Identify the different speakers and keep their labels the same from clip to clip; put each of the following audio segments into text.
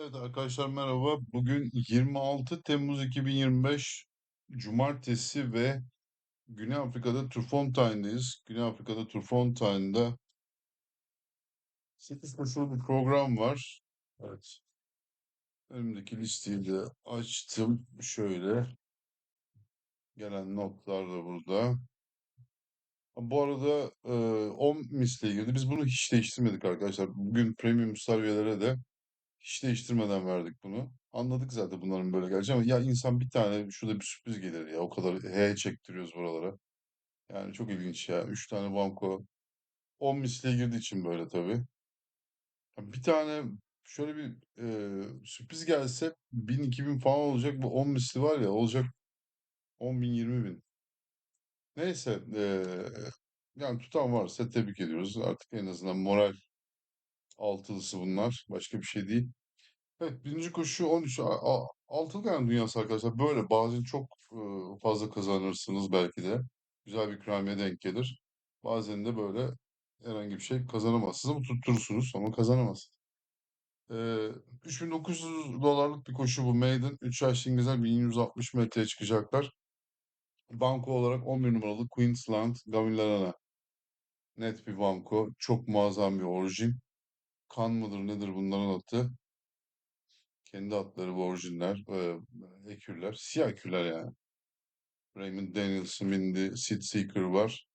Speaker 1: Evet arkadaşlar merhaba. Bugün 26 Temmuz 2025 Cumartesi ve Güney Afrika'da Turfontain'deyiz. Güney Afrika'da Turfontain'da 8 koşulu bir program var. Evet. Önümdeki listeyi de açtım. Şöyle gelen notlar da burada. Bu arada e, 10 misle girdi. Biz bunu hiç değiştirmedik arkadaşlar. Bugün premium star de Hiç değiştirmeden verdik bunu. Anladık zaten bunların böyle geleceği ama ya insan bir tane şurada bir sürpriz gelir ya. O kadar he çektiriyoruz buralara. Yani çok ilginç ya. Üç tane banko 10 misliye girdiği için böyle tabii. Bir tane şöyle bir e, sürpriz gelse 1000 2000 falan olacak. Bu 10 misli var ya olacak 10 bin 20 bin. Neyse e, yani tutan varsa tebrik ediyoruz. Artık en azından moral altılısı bunlar. Başka bir şey değil. Evet, birinci koşu 13. A- a- Altılı Ganyan Dünyası arkadaşlar böyle bazen çok fazla kazanırsınız belki de. Güzel bir ikramiye denk gelir. Bazen de böyle herhangi bir şey kazanamazsınız ama tutturursunuz ama kazanamazsınız. E, 3900 dolarlık bir koşu bu Maiden. 3 yaşlı İngilizler 1160 metreye çıkacaklar. Banko olarak 11 numaralı Queensland Gavillarana. Net bir banko. Çok muazzam bir orijin. Kan mıdır nedir bunların atı? Kendi atları bu orijinler. Ekürler. Siyah ekürler yani. Raymond Daniels'ın bindiği Sid Seeker var.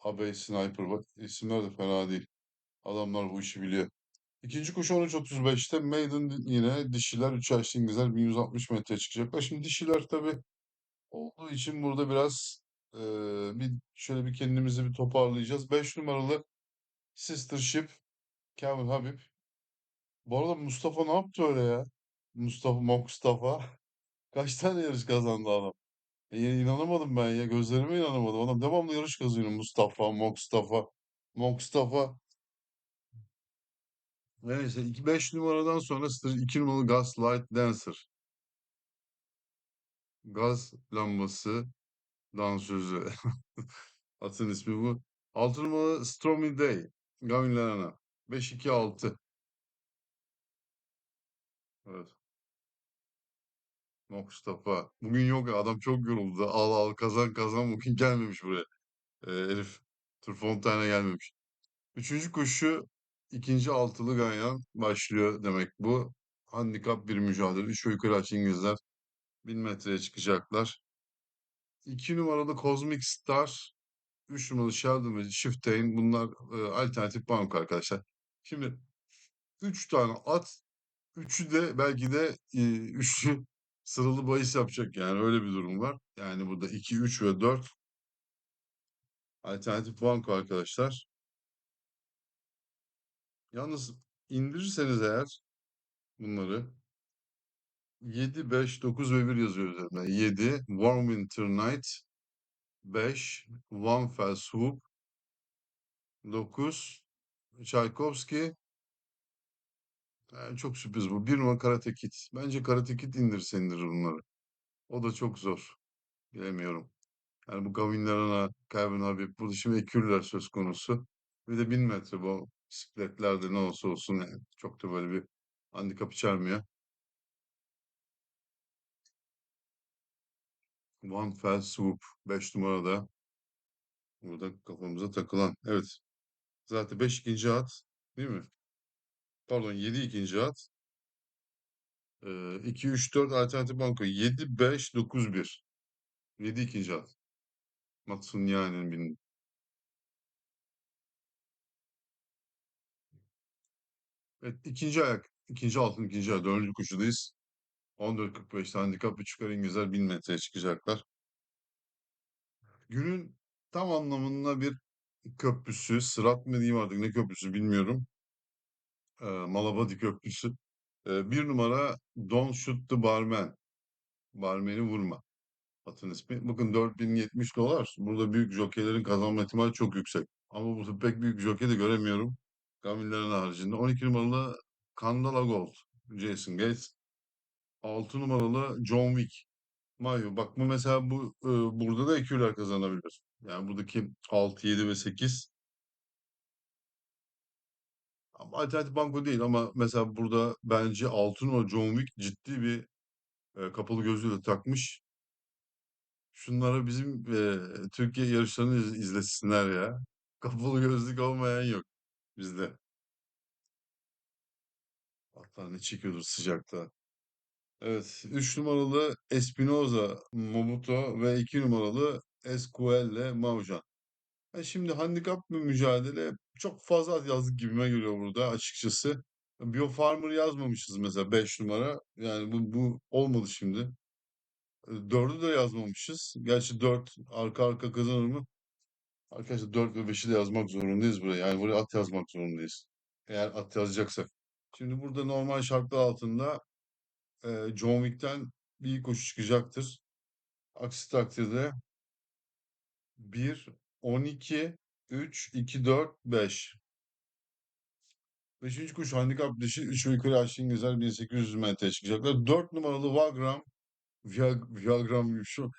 Speaker 1: Abbey Sniper var. İsimler de fena değil. Adamlar bu işi biliyor. İkinci koşu 13.35'te Maiden yine dişiler 3 yaşlı İngilizler 1160 metreye çıkacaklar. Şimdi dişiler tabii olduğu için burada biraz e, bir şöyle bir kendimizi bir toparlayacağız. 5 numaralı Sister Ship Kevin Habib. Bu arada Mustafa ne yaptı öyle ya? Mustafa Mustafa. Kaç tane yarış kazandı adam? E, inanamadım ben ya. Gözlerime inanamadım. Adam devamlı yarış kazanıyor. Mustafa, Mustafa, Mustafa. Neyse 2-5 numaradan sonra 2 numaralı Gaslight Dancer. Gaz lambası dansözü. Atın ismi bu. 6 numaralı Stormy Day. Gavin Lerana. 5-2-6. Evet. Mustafa. Bugün yok ya. Adam çok yoruldu. Al al kazan kazan. Bugün gelmemiş buraya. Ee, herif. Turfontaine gelmemiş. Üçüncü koşu ikinci altılı ganyan başlıyor demek bu. Handikap bir mücadele. Ve yukarı açı İngilizler 1000 metreye çıkacaklar. İki numaralı Cosmic Star, üç numaralı Sheldon ve Shiftain bunlar e, alternatif banko arkadaşlar. Şimdi üç tane at, üçü de belki de e, üçlü sıralı bahis yapacak yani öyle bir durum var. Yani burada 2, 3 ve 4 alternatif banko arkadaşlar. Yalnız indirirseniz eğer bunları 7, 5, 9 ve 1 yazıyor üzerine. 7, Warm Winter Night. 5, One Fell Swoop. 9, Tchaikovsky. Yani çok sürpriz bu. Bir numara Karate Kid. Bence Karate Kid indirse indirir bunları. O da çok zor. Bilemiyorum. Yani bu Gavin Lerana, Calvin Habib. Burada şimdi ekürler söz konusu. Bir de 1000 metre bu bisikletlerde ne olsa olsun. Yani çok da böyle bir handikap içermiyor. One Fell Swoop. 5 numarada. Burada kafamıza takılan. Evet. Zaten 5 ikinci at. Değil mi? Pardon 7 ikinci at. Ee, 2, 3, 4 alternatif banko. 7, 5, 9, 1. 7 ikinci at. Matsunyani'nin bin. Evet ikinci ayak. ikinci altın ikinci ayak. Dördüncü koşudayız. 14.45'te handikap 3 yukarı İngilizler 1000 metreye çıkacaklar. Günün tam anlamında bir köprüsü. Sırat mı diyeyim artık ne köprüsü bilmiyorum. Ee, Malabadi Köprüsü. Ee, bir numara Don't Shoot the Barman. Barmeni vurma. Atın ismi. Bakın 4070 dolar. Burada büyük jokeylerin kazanma ihtimali çok yüksek. Ama burada pek büyük jokey de göremiyorum. Gamillerin haricinde. 12 numaralı Candela Gold. Jason Gates. 6 numaralı John Wick. Mayo. Bak bu mesela bu e, burada da eküler kazanabilir. Yani buradaki 6, 7 ve 8 Ama alternatif banko değil ama mesela burada bence 6 numara John Wick ciddi bir e, kapalı gözlüğü de takmış. Şunlara bizim e, Türkiye yarışlarını iz- izlesinler ya. Kapalı gözlük olmayan yok bizde. Hatta ne çekiyordur sıcakta. Evet, 3 numaralı Espinoza Mobuto ve 2 numaralı Esquelle Maujan. Ha şimdi handikap bir mücadele çok fazla az yazdık gibime geliyor burada açıkçası. Biofarmer yazmamışız mesela 5 numara. Yani bu, bu olmadı şimdi. E, Dördü de yazmamışız. Gerçi 4 arka arka kazanır mı? Arkadaşlar 4 ve beşi de yazmak zorundayız buraya. Yani buraya at yazmak zorundayız. Eğer at yazacaksak. Şimdi burada normal şartlar altında e, John Wick'ten bir koşu çıkacaktır. Aksi takdirde 1, 12, 3, 2, 4, 5. Beşinci koşu handikap dışı 3 ve yukarı aşağı İngilizler 1800 metre çıkacaklar. 4 numaralı Vagram, Viag, Viagram şu.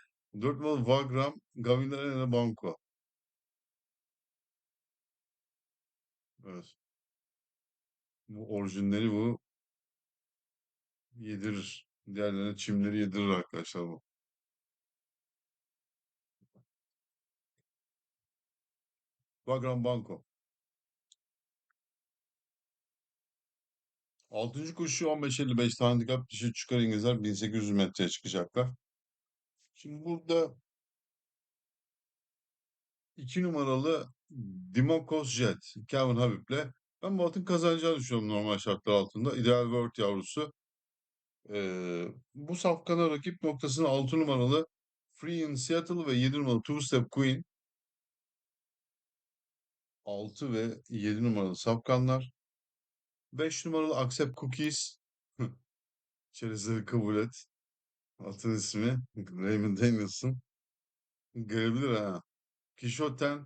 Speaker 1: 4 numaralı Vagram, Gavinderene Banco. Evet. Bu orijinleri bu yedirir. Diğerlerine çimleri yedirir arkadaşlar bu. Vagram Banco. Altıncı koşu 15.55 handikap dışı çıkar İngilizler 1800 metreye çıkacaklar. Şimdi burada 2 numaralı Dimokos Jet, Kevin Habib'le ben bu atın kazanacağını düşünüyorum normal şartlar altında. Ideal World yavrusu. Ee, bu safkana rakip noktasını 6 numaralı Free in Seattle ve 7 numaralı Two Step Queen. 6 ve 7 numaralı safkanlar. 5 numaralı Accept Cookies. Çerezleri kabul et. Atın ismi Raymond Danielson. Görebilir ha. Kişoten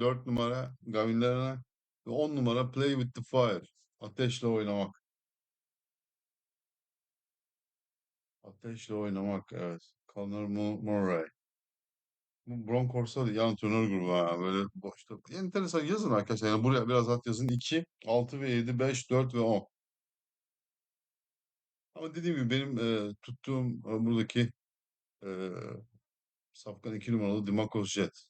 Speaker 1: 4 numara Gavinlerine ve 10 numara Play with the Fire. Ateşle oynamak. Ateşle oynamak evet. Conor Mu- Murray. Bu Broncors'a da yan turnör grubu ha. Böyle boşta. Enteresan yazın arkadaşlar. Yani buraya biraz at yazın. 2, 6 ve 7, 5, 4 ve 10. Ama dediğim gibi benim e, tuttuğum e, buradaki e, Safkan 2 numaralı Dimakos Jet.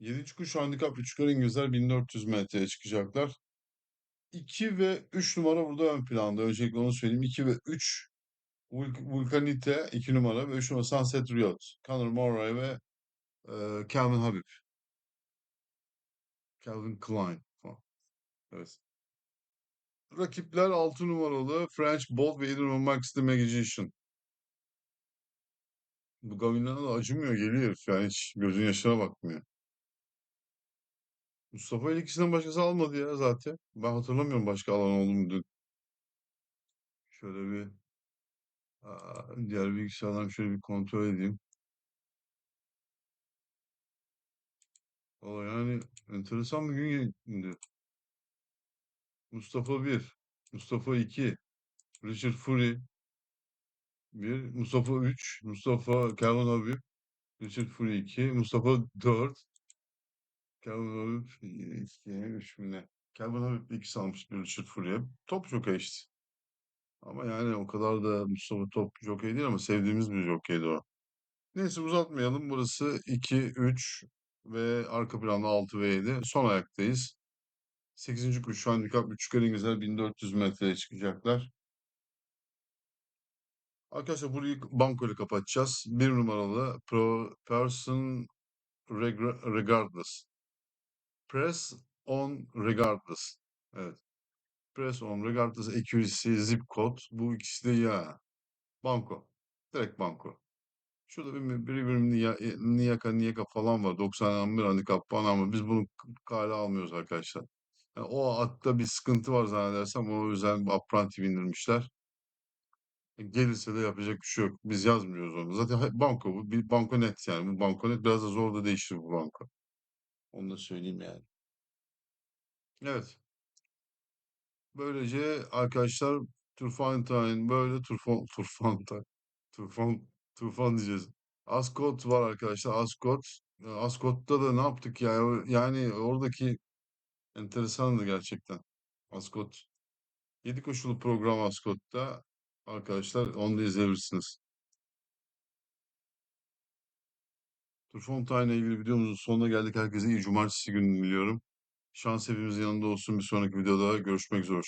Speaker 1: 7. kuş handikap 3 kare İngilizler 1400 metreye çıkacaklar. 2 ve 3 numara burada ön planda. Öncelikle onu söyleyeyim. 2 ve 3 Vulk Vulkanite 2 numara ve 3 numara Sunset Riot. Conor Murray ve e, Calvin Habib. Calvin Klein. Evet. Rakipler 6 numaralı French Bolt ve 7 numaralı Max the Magician. Bu Gavina'na da acımıyor geliyor yani hiç gözün yaşına bakmıyor. Mustafa ile ikisinden başkası almadı ya zaten. Ben hatırlamıyorum başka alan oldu mu dün. Şöyle bir aa, diğer bilgisayardan şöyle bir kontrol edeyim. Valla yani enteresan bir gün geçti. Mustafa 1, Mustafa 2, Richard Fury 1, Mustafa 3, Mustafa Calvin Habib, Richard Fury 2, Mustafa 4, Habib 2, 3 mü ne? Habib 2 salmış Richard Fury'e. Top çok eşit. Ama yani o kadar da Mustafa top jockey değil ama sevdiğimiz bir jockeydi o. Neyse uzatmayalım. Burası 2, 3 ve arka planda 6 ve 7. Son ayaktayız. 8. kuş handikap 3 kare güzel 1400 metreye çıkacaklar. Arkadaşlar burayı banko ile kapatacağız. Bir numaralı Pro Person Regardless. Press on Regardless. Evet. Press on Regardless Accuracy Zip Code. Bu ikisi de ya. Banko. Direkt banko. Şurada bir, bir birim niya, e, niyaka niyaka falan var. 91 handikap falan ama biz bunu kale almıyoruz arkadaşlar. Yani o atta bir sıkıntı var zannedersem o yüzden apprenti bindirmişler. E, Gelirse de yapacak bir şey yok. Biz yazmıyoruz onu. Zaten banko bu. Bir banko net yani. Bu banko net biraz da zor da değişir bu banko. Onu da söyleyeyim yani. Evet. Böylece arkadaşlar Turfantine böyle Turfan Turfantine Turfan Turfan diyeceğiz. Ascot var arkadaşlar. Ascot Ya Ascot'ta da ne yaptık ya? Yani oradaki enteresandı gerçekten. Ascot. 7 koşulu program Ascot'ta. Arkadaşlar onu da izleyebilirsiniz. Turfontaine ile ilgili videomuzun sonuna geldik. Herkese iyi cumartesi günü diliyorum. Şans hepimizin yanında olsun. Bir sonraki videoda görüşmek üzere.